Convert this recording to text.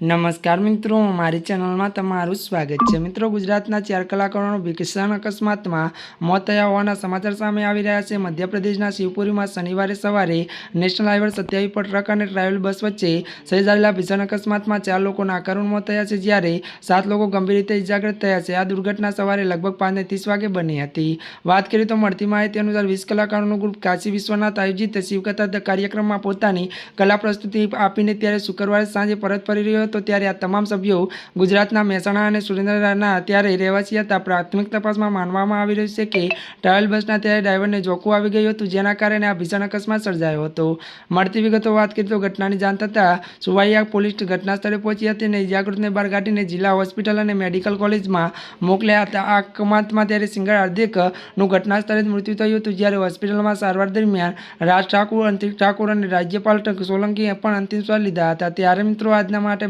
નમસ્કાર મિત્રો, મારી ચેનલમાં તમારું સ્વાગત છે. મિત્રો, ગુજરાતના ચાર કલાકારોનો ભીષણ અકસ્માતમાં મોત થયા હોવાના સમાચાર સામે આવી રહ્યા છે. મધ્યપ્રદેશના શિવપુરીમાં શનિવારે સવારે નેશનલ હાઈવે સત્યાવી પર ટ્રક અને ટ્રાવેલ બસ વચ્ચે સર્જાયેલા ભીષણ અકસ્માતમાં ચાર લોકોના કરુણ મોત થયા છે, જ્યારે સાત લોકો ગંભીર રીતે ઇજાગ્રસ્ત થયા છે. આ દુર્ઘટના સવારે લગભગ પાંચને ત્રીસ વાગે બની હતી. વાત કરીએ તો મળતી માહિતી અનુસાર વીસ કલાકારોનું ગ્રુપ કાશી વિશ્વનાથ આયોજિત શિવકથા કાર્યક્રમમાં પોતાની કલા પ્રસ્તુતિ આપીને ત્યારે શુક્રવારે સાંજે પરત ફરી રહ્યો હતો ત્યારે આ તમામ સભ્યો ગુજરાતના મહેસાણા અને સુરેન્દ્રનગરના ત્યારે રહેવાસી હતા. પ્રાથમિક તપાસમાં માનવામાં આવી રહ્યું છે કે ટ્રાવેલ બસના ત્યારે ડ્રાઈવરને જોખું આવી ગયું હતું, જેના કારણે આ ભીષણ અકસ્માત સર્જાયો હતો. મળતી વિગતો વાત કરીએ તો ઘટનાની જાણ થતાં સુવાઈયા પોલીસ ઘટના સ્થળે પહોંચી હતી અને ઇજાગ્રસ્તને બહાર કાઢીને જિલ્લા હોસ્પિટલ અને મેડિકલ કોલેજમાં મોકલ્યા હતા. આ અકસ્માતમાં ત્યારે સિંગર હાર્દિકનું ઘટના સ્થળે જ મૃત્યુ થયું હતું, જ્યારે હોસ્પિટલમાં સારવાર દરમિયાન રાજ ઠાકુર, અંતિક ઠાકુર અને રાજ્યપાલ સોલંકીએ પણ અંતિમ સ્વાર લીધા હતા. ત્યારે મિત્રો, આજના માટે